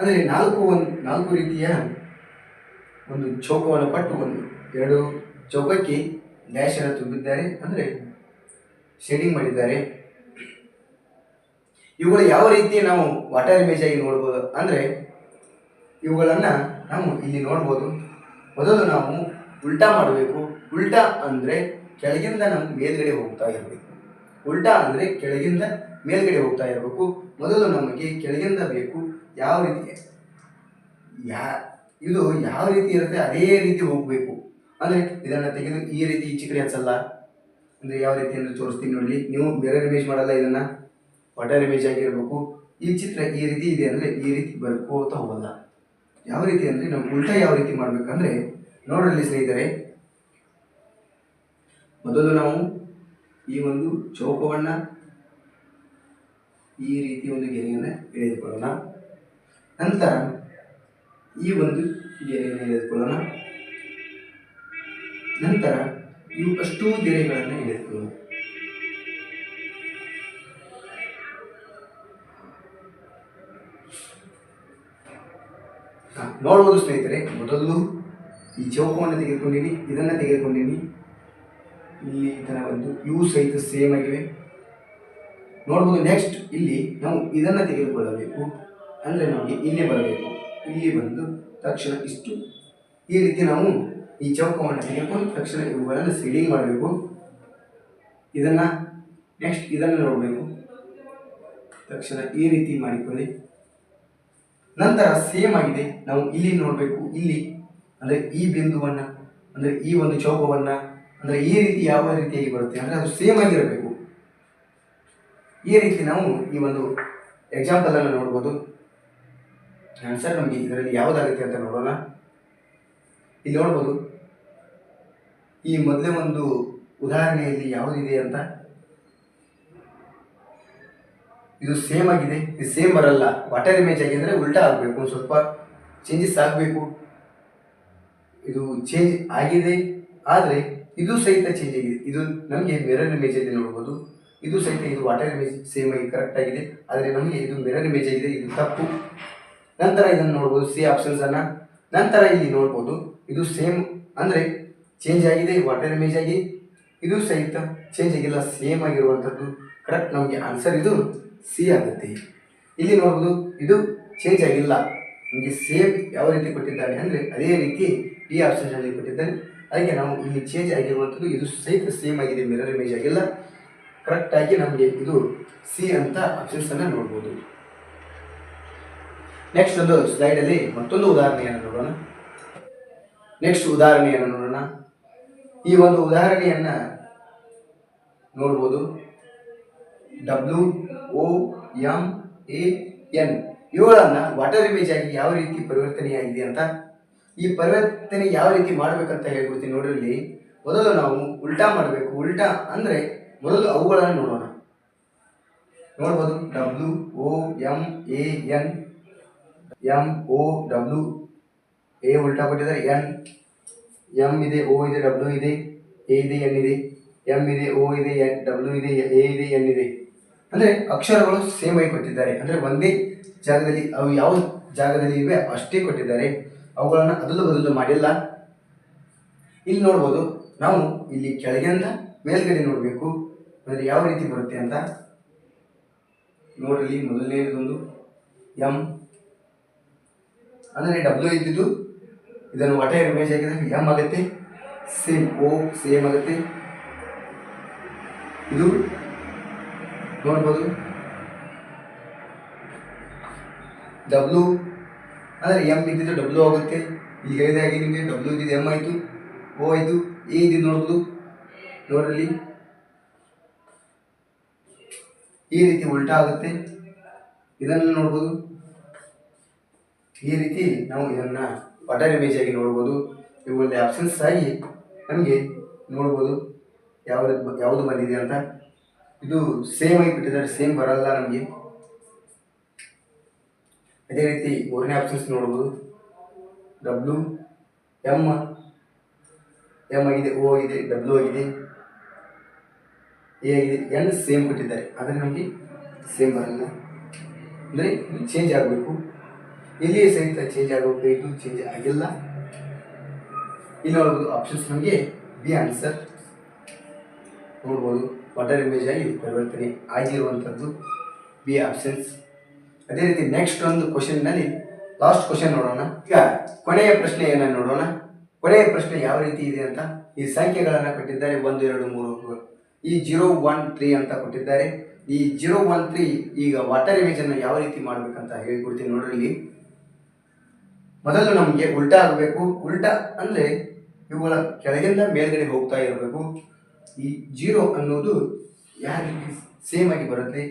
ಅಂದರೆ ನಾಲ್ಕು ಒಂದು ನಾಲ್ಕು ರೀತಿಯ ಒಂದು ಚೌಕವನ್ನು ಪಟ್ಟು ಒಂದು ಎರಡು ಚೌಕಕ್ಕೆ ಡ್ಯಾಶನ್ನು ತುಂಬಿದ್ದಾರೆ. ಅಂದರೆ ಶೇಡಿಂಗ್ ಮಾಡಿದ್ದಾರೆ. ಇವುಗಳು ಯಾವ ರೀತಿ ನಾವು ವಾಟರ್ ಇಮೇಜ್ ಆಗಿ ನೋಡ್ಬೋದು ಅಂದರೆ ಇವುಗಳನ್ನು ನಾವು ಇಲ್ಲಿ ನೋಡ್ಬೋದು. ಮೊದಲು ನಾವು ಉಲ್ಟಾ ಮಾಡಬೇಕು. ಉಲ್ಟಾ ಅಂದರೆ ಕೆಳಗಿಂದ ನಾವು ಮೇಲ್ಗಡೆ ಹೋಗ್ತಾ ಇರಬೇಕು. ಉಲ್ಟಾ ಅಂದರೆ ಕೆಳಗಿಂದ ಮೇಲ್ಗಡೆ ಹೋಗ್ತಾ ಇರಬೇಕು. ಮೊದಲು ನಮಗೆ ಕೆಳಗಿಂದ ಬೇಕು. ಯಾವ ರೀತಿ ಯಾ, ಇದು ಯಾವ ರೀತಿ ಇರುತ್ತೆ ಅದೇ ರೀತಿ ಹೋಗಬೇಕು. ಅಂದರೆ ಇದನ್ನು ತೆಗೆದು ಈ ರೀತಿ ಚಿಕ್ಕರೆ ಹಚ್ಚಲ್ಲ. ಅಂದರೆ ಯಾವ ರೀತಿ ಅಂದರೆ ತೋರಿಸ್ತೀನಿ ನೋಡಿ. ನೀವು ಬೇರೆ ಇಮೇಜ್ ಮಾಡಲ್ಲ ಇದನ್ನು. ವಾಟರ್ ಇಮೇಜ್ ಆಗಿರಬೇಕು. ಈ ಚಿತ್ರ ಈ ರೀತಿ ಇದೆ ಅಂದರೆ ಈ ರೀತಿ ಬರ್ಕೋತಾ ಹೋಗಲ್ಲ. ಯಾವ ರೀತಿ ಅಂದರೆ ನಾವು ಉಲ್ಟಾ ಯಾವ ರೀತಿ ಮಾಡಬೇಕಂದ್ರೆ ನೋಡಲಿ ಸ್ನೇಹಿತರೆ, ಮೊದಲು ನಾವು ಈ ಒಂದು ಚೌಕವನ್ನು ಈ ರೀತಿ ಒಂದು ಗೆರೆಯನ್ನು ಎಳೆದುಕೊಳ್ಳೋಣ. ನಂತರ ಈ ಒಂದು ಗೆರೆಯನ್ನು ಎಳೆದುಕೊಳ್ಳೋಣ. ನಂತರ ಇವು ಅಷ್ಟೂ ಗೆರೆಗಳನ್ನು ಎಳೆದುಕೊಳ್ಳೋಣ. ನೋಡ್ಬೋದು ಸ್ನೇಹಿತರೆ, ಮೊದಲು ಈ ಚೌಕವನ್ನು ತೆಗೆದುಕೊಂಡಿನಿ, ಇದನ್ನು ತೆಗೆದುಕೊಂಡಿನಿ. ಇಲ್ಲಿ ಥರ ಒಂದು ಇವು ಸಹಿತ ಸೇಮ್ ಆಗಿವೆ. ನೋಡ್ಬೋದು ನೆಕ್ಸ್ಟ್ ಇಲ್ಲಿ ನಾವು ಇದನ್ನು ತೆಗೆದುಕೊಳ್ಳಬೇಕು. ಅಂದರೆ ನಮಗೆ ಇಲ್ಲಿ ಬರಬೇಕು. ಇಲ್ಲಿ ಬಂದು ತಕ್ಷಣ ಇಷ್ಟು. ಈ ರೀತಿ ನಾವು ಈ ಚೌಕವನ್ನು ತೆಗೆದುಕೊಂಡು ತಕ್ಷಣ ಇವುಗಳನ್ನು ಸೀಡಿಂಗ್ ಮಾಡಬೇಕು. ಇದನ್ನು ನೆಕ್ಸ್ಟ್ ಇದನ್ನು ನೋಡಬೇಕು. ತಕ್ಷಣ ಈ ರೀತಿ ಮಾಡಿಕೊಳ್ಳಿ. ನಂತರ ಸೇಮ್ ಆಗಿದೆ. ನಾವು ಇಲ್ಲಿ ನೋಡಬೇಕು. ಇಲ್ಲಿ ಅಂದರೆ ಈ ಬಿಂದುವನ್ನು, ಅಂದರೆ ಈ ಒಂದು ಚೌಕವನ್ನು, ಅಂದರೆ ಈ ರೀತಿ ಯಾವ ರೀತಿಯಾಗಿ ಬರುತ್ತೆ ಅಂದರೆ ಅದು ಸೇಮ್ ಆಗಿರಬೇಕು. ಈ ರೀತಿ ನಾವು ಈ ಒಂದು ಎಕ್ಸಾಂಪಲನ್ನು ನೋಡ್ಬೋದು. ಆನ್ಸರ್ ನಮಗೆ ಇದರಲ್ಲಿ ಯಾವುದಾಗುತ್ತೆ ಅಂತ ನೋಡೋಣ. ಇಲ್ಲಿ ನೋಡ್ಬೋದು. ಈ ಮೊದಲೇ ಒಂದು ಉದಾಹರಣೆಯಲ್ಲಿ ಯಾವುದಿದೆ ಅಂತ? ಇದು ಸೇಮ್ ಆಗಿದೆ. ಇದು ಸೇಮ್ ಬರಲ್ಲ. ವಾಟರ್ ಇಮೇಜ್ ಆಗಿದ್ರೆ ಉಲ್ಟಾ ಆಗಬೇಕು. ಸ್ವಲ್ಪ ಚೇಂಜಸ್ ಆಗಬೇಕು. ಇದು ಚೇಂಜ್ ಆಗಿದೆ. ಆದರೆ ಇದು ಸಹಿತ ಚೇಂಜ್ ಆಗಿದೆ. ಇದು ನಮಗೆ ಮಿರರ್ ಇಮೇಜಲ್ಲಿ ನೋಡ್ಬೋದು. ಇದು ಸಹಿತ ಇದು ವಾಟರ್ ಇಮೇಜ್ ಸೇಮ್ ಆಗಿ ಕರೆಕ್ಟ್ ಆಗಿದೆ. ಆದರೆ ನಮಗೆ ಇದು ಮಿರರ್ ಇಮೇಜ್ ಆಗಿದೆ. ಇದು ತಪ್ಪು. ನಂತರ ಇದನ್ನು ನೋಡ್ಬೋದು ಸಿ ಆಪ್ಷನ್ಸ್ ಅನ್ನ. ನಂತರ ಇಲ್ಲಿ ನೋಡ್ಬೋದು, ಇದು ಸೇಮ್ ಅಂದರೆ ಚೇಂಜ್ ಆಗಿದೆ ವಾಟರ್ ಇಮೇಜ್ ಆಗಿ. ಇದು ಸಹಿತ ಚೇಂಜ್ ಆಗಿಲ್ಲ ಸೇಮ್ ಆಗಿರುವಂಥದ್ದು. ಕರೆಕ್ಟ್ ನಮಗೆ ಆನ್ಸರ್ ಇದು ಸಿ ಆಗುತ್ತೆ. ಇಲ್ಲಿ ನೋಡ್ಬೋದು, ಇದು ಚೇಂಜ್ ಆಗಿಲ್ಲ. ನಮಗೆ ಸೇಮ್ ಯಾವ ರೀತಿ ಕೊಟ್ಟಿದ್ದಾರೆ ಅಂದರೆ ಅದೇ ರೀತಿ ಈ ಆಪ್ಷನ್ನಲ್ಲಿ ಕೊಟ್ಟಿದ್ದಾರೆ. ಅದಕ್ಕೆ ನಾವು ಇಲ್ಲಿ ಚೇಂಜ್ ಆಗಿರುವಂಥದ್ದು, ಇದು ಸಹಿತ ಸೇಮ್ ಆಗಿದೆ ಮಿರರ್ ಇಮೇಜ್ ಆಗಿಲ್ಲ. ಕರೆಕ್ಟಾಗಿ ನಮಗೆ ಇದು ಸಿ ಅಂತ ಆಪ್ಷನ್ಸನ್ನು ನೋಡ್ಬೋದು. ನೆಕ್ಸ್ಟ್ ಒಂದು ಸ್ಲೈಡಲ್ಲಿ ಮತ್ತೊಂದು ಉದಾಹರಣೆಯನ್ನು ನೋಡೋಣ. ನೆಕ್ಸ್ಟ್ ಉದಾಹರಣೆಯನ್ನು ನೋಡೋಣ. ಈ ಒಂದು ಉದಾಹರಣೆಯನ್ನು ನೋಡ್ಬೋದು. W O M A N ಇವುಗಳನ್ನು ವಾಟರ್ ಇಮೇಜ್ ಆಗಿ ಯಾವ ರೀತಿ ಪರಿವರ್ತನೆಯಾಗಿದೆ ಅಂತ ಈ ಪರಿವರ್ತನೆ ಯಾವ ರೀತಿ ಮಾಡಬೇಕಂತ ಹೇಳ್ಬಿಡ್ತೀನಿ ನೋಡಿರಲಿ ಮೊದಲು ನಾವು ಉಲ್ಟಾ ಮಾಡಬೇಕು. ಉಲ್ಟಾ ಅಂದರೆ ಮೊದಲು ಅವುಗಳನ್ನು ನೋಡೋಣ. ನೋಡ್ಬೋದು. W O M A N M O W A ಉಲ್ಟಾ ಕೊಟ್ಟಿದ್ದಾರೆ. ಎನ್ ಎಂ ಇದೆ ಓ ಇದೆ ಡಬ್ಲ್ಯೂ ಇದೆ ಎ ಇದೆ ಎನ್ ಇದೆ. ಎಂ ಇದೆ ಓ ಇದೆ ಎನ್ ಡಬ್ಲ್ಯೂ ಇದೆ ಎ ಇದೆ ಎನ್ ಇದೆ. ಅಂದರೆ ಅಕ್ಷರಗಳು ಸೇಮ್ ಆಗಿ ಕೊಟ್ಟಿದ್ದಾರೆ. ಅಂದರೆ ಒಂದೇ ಜಾಗದಲ್ಲಿ ಅವು ಯಾವ ಜಾಗದಲ್ಲಿ ಇವೆ ಅಷ್ಟೇ ಕೊಟ್ಟಿದ್ದಾರೆ. ಅವುಗಳನ್ನು ಅದಲು ಬದಲು ಮಾಡಿಲ್ಲ. ಇಲ್ಲಿ ನೋಡ್ಬೋದು, ನಾವು ಇಲ್ಲಿ ಕೆಳಗಿಂದ ಮೇಲ್ಗಡೆ ನೋಡಬೇಕು. ಅಂದರೆ ಯಾವ ರೀತಿ ಬರುತ್ತೆ ಅಂತ. ನೋಡಲಿ ಮೊದಲನೇದೊಂದು ಎಂ ಅಂದರೆ ಡಬ್ಲ್ಯೂ ಇದ್ದಿದ್ದು, ಇದನ್ನು ಒಟ ಇಮೇಜ್ ಆಗಿದ್ರೆ ಎಂ ಆಗುತ್ತೆ ಸೇಮ್ ಓ ಸೇಮ್ ಆಗುತ್ತೆ. ಇದು ನೋಡ್ಬೋದು. ಡಬ್ಲ್ಯೂ ಅಂದರೆ ಎಂ ಇದ್ದಿದ್ದು ಡಬ್ಲ್ಯೂ ಆಗುತ್ತೆ. ಈಗ ಹೇಳಿದ ಹಾಗೆ ನಿಮಗೆ ಡಬ್ಲ್ಯೂ ಇದ್ದಿದ್ದು ಎಂ ಆಯಿತು ಓ ಆಯಿತು ಎ ಇದ್ದಿದ್ದು ನೋಡ್ಬೋದು. ನೋಡ್ರಲ್ಲಿ ಈ ರೀತಿ ಉಲ್ಟಾ ಆಗುತ್ತೆ. ಇದನ್ನು ನೋಡ್ಬೋದು. ಈ ರೀತಿ ನಾವು ಇದನ್ನು ಇಮೇಜ್ ಆಗಿ ನೋಡ್ಬೋದು. ಇವುಗಳಲ್ಲಿ ಆಪ್ಷನ್ಸ್ ಆಗಿ ನಮಗೆ ನೋಡ್ಬೋದು ಯಾವ ಯಾವುದು ಬಂದಿದೆ ಅಂತ. ಇದು ಸೇಮ್ ಆಗಿ ಬಿಟ್ಟಿದ್ದಾರೆ ಸೇಮ್ ಬರಲ್ಲ ನಮಗೆ. ಅದೇ ರೀತಿ ಮೂರನೇ ಆಪ್ಷನ್ಸ್ ನೋಡ್ಬೋದು. ಡಬ್ಲ್ಯೂ ಎಂ ಎಂ ಆಗಿದೆ ಓ ಆಗಿದೆ ಡಬ್ಲ್ಯೂ ಆಗಿದೆ ಎ ಆಗಿದೆ ಎನ್ ಸೇಮ್ ಕೊಟ್ಟಿದ್ದಾರೆ. ಆದರೆ ನಮಗೆ ಸೇಮ್ ಬರಲ್ಲ. ಅಂದರೆ ಚೇಂಜ್ ಆಗಬೇಕು. ಇಲ್ಲಿ ಸಹಿತ ಚೇಂಜ್ ಆಗಬೇಕು ಇದು ಚೇಂಜ್ ಆಗಿಲ್ಲ. ಇನ್ನೊಂದು ಆಪ್ಷನ್ಸ್ ನಮಗೆ ಬಿ ಆನ್ಸರ್ ನೋಡ್ಬೋದು ವಾಟರ್ ಇಮೇಜ್ ಆಗಿ ಪರಿವರ್ತನೆ ಆಗಿರುವಂಥದ್ದು ಬಿ ಆಪ್ಷನ್ಸ್ ಅದೇ ರೀತಿ ನೆಕ್ಸ್ಟ್ ಒಂದು ಕ್ವಶನ್ನಲ್ಲಿ ಲಾಸ್ಟ್ ಕ್ವಶನ್ ನೋಡೋಣ. ಈಗ ಕೊನೆಯ ಪ್ರಶ್ನೆ ಏನ ನೋಡೋಣ. ಕೊನೆಯ ಪ್ರಶ್ನೆ ಯಾವ ರೀತಿ ಇದೆ ಅಂತ ಈ ಸಂಖ್ಯೆಗಳನ್ನು ಕೊಟ್ಟಿದ್ದಾರೆ. ಒಂದು, ಎರಡು, ಮೂರು ಈ ಜೀರೋ ಒನ್ ತ್ರೀ ಅಂತ ಕೊಟ್ಟಿದ್ದಾರೆ. ಈ ಜೀರೋ ಒನ್ ತ್ರೀ ಈಗ ವಾಟರ್ ಇಮೇಜನ್ನು ಯಾವ ರೀತಿ ಮಾಡಬೇಕಂತ ಹೇಳ್ಕೊಡ್ತೀನಿ ನೋಡ್ರಿ ಮೊದಲು ನಮಗೆ ಉಲ್ಟಾ ಆಗಬೇಕು. ಉಲ್ಟಾ ಅಂದರೆ ಇವುಗಳ ಕೆಳಗಿಂದ ಮೇಲ್ಗಡೆ ಹೋಗ್ತಾ ಇರಬೇಕು. ಈ ಜೀರೋ ಅನ್ನೋದು ಯಾವ ರೀತಿ ಸೇಮ್ ಆಗಿ ಬರುತ್ತೆ?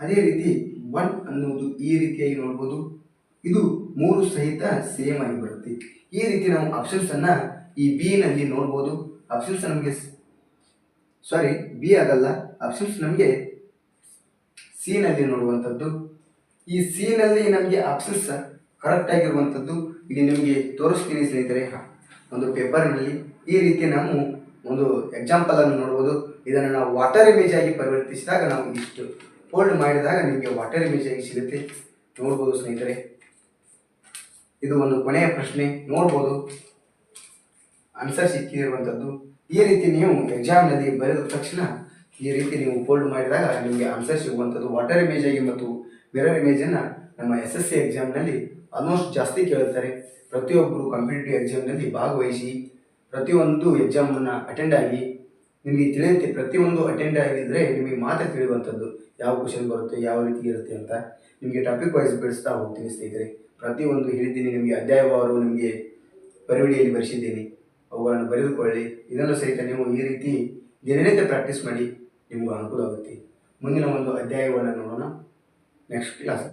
ಅದೇ ರೀತಿ ಒನ್ ಅನ್ನೋದು ಈ ರೀತಿಯಾಗಿ ನೋಡ್ಬೋದು. ಇದು ಮೂರು ಸಹಿತ ಸೇಮ್ ಆಗಿ ಬರುತ್ತೆ. ಈ ರೀತಿ ನಾವು ಆಪ್ಷನ್ಸನ್ನು ಈ ಬಿ ನಲ್ಲಿ ನೋಡ್ಬೋದು. ಆಪ್ಷನ್ಸ್ ನಮಗೆ ಸಾರಿ ಬಿ ಆಗಲ್ಲ. ಆಪ್ಷನ್ಸ್ ನಮಗೆ ಸಿ ನಲ್ಲಿ ನೋಡುವಂಥದ್ದು. ಈ ಸಿ ನಲ್ಲಿ ನಮಗೆ ಆಪ್ಷನ್ಸ್ ಕರೆಕ್ಟ್ ಆಗಿರುವಂಥದ್ದು ಇಲ್ಲಿ ನಿಮಗೆ ತೋರಿಸ್ತೀನಿ ಸ್ನೇಹಿತರೆ. ಒಂದು ಪೇಪರ್ನಲ್ಲಿ ಈ ರೀತಿ ನಾವು ಒಂದು ಎಕ್ಸಾಂಪಲನ್ನು ನೋಡ್ಬೋದು. ಇದನ್ನು ನಾವು ವಾಟರ್ ಇಮೇಜ್ ಆಗಿ ಪರಿವರ್ತಿಸಿದಾಗ ನಾವು ಇಷ್ಟು ಫೋಲ್ಡ್ ಮಾಡಿದಾಗ ನಿಮಗೆ ವಾಟರ್ ಇಮೇಜ್ ಆಗಿ ಸಿಗುತ್ತೆ. ನೋಡ್ಬೋದು ಸ್ನೇಹಿತರೆ. ಇದು ಒಂದು ಕೊನೆಯ ಪ್ರಶ್ನೆ. ನೋಡ್ಬೋದು. ಆನ್ಸರ್ ಸಿಕ್ಕಿರುವಂಥದ್ದು. ಈ ರೀತಿ ನೀವು ಎಕ್ಸಾಮ್ನಲ್ಲಿ ಬರೆದ ತಕ್ಷಣ ಈ ರೀತಿ ನೀವು ಫೋಲ್ಡ್ ಮಾಡಿದಾಗ ನಿಮಗೆ ಆನ್ಸರ್ ಸಿಗುವಂಥದ್ದು. ವಾಟರ್ ಇಮೇಜ್ ಆಗಿ ಮತ್ತು ಮಿರರ್ ಇಮೇಜನ್ನು ನಮ್ಮ ಎಸ್ ಎಸ್ ಸಿ ಎಕ್ಸಾಮ್ನಲ್ಲಿ ಆಲ್ಮೋಸ್ಟ್ ಜಾಸ್ತಿ ಕೇಳುತ್ತಾರೆ ಪ್ರತಿಯೊಬ್ಬರು ಕಾಂಪಿಟೇಟಿವ್ ಎಕ್ಸಾಮ್ನಲ್ಲಿ ಭಾಗವಹಿಸಿ, ಪ್ರತಿಯೊಂದು ಎಕ್ಸಾಮನ್ನು ಅಟೆಂಡ್ ಆಗಿ, ನಿಮಗೆ ತಿಳಿಯುತ್ತೆ, ಪ್ರತಿಯೊಂದು ಅಟೆಂಡ್ ಆಗಿದ್ದರೆ ನಿಮಗೆ ಮಾತ್ರ ತಿಳಿಯುವಂಥದ್ದು ಯಾವ ಕ್ವಶನ್ ಬರುತ್ತೆ, ಯಾವ ರೀತಿ ಇರುತ್ತೆ ಅಂತ. ನಿಮಗೆ ಟಾಪಿಕ್ ವೈಸ್ ಬಿಡಿಸ್ತಾ ಹೋಗ್ತೀನಿ ಸ್ನೇಹಿತರೆ. ಪ್ರತಿಯೊಂದು ಹೇಳಿದ್ದೀನಿ, ನಿಮಗೆ ಅಧ್ಯಾಯವಾರು ನಿಮಗೆ ಬರವಣಿಗೆಯಲ್ಲಿ ಬರೆಸಿದ್ದೀನಿ. ಅವುಗಳನ್ನು ಬರೆದುಕೊಳ್ಳಿ. ಇದನ್ನು ಸಹಿತ ನೀವು ಈ ರೀತಿ ದಿನನಿತ್ಯ ಪ್ರಾಕ್ಟೀಸ್ ಮಾಡಿ ನಿಮಗೂ ಅನುಕೂಲ ಆಗುತ್ತೆ. ಮುಂದಿನ ಒಂದು ಅಧ್ಯಾಯವನ್ನು ನೋಡೋಣ. Next class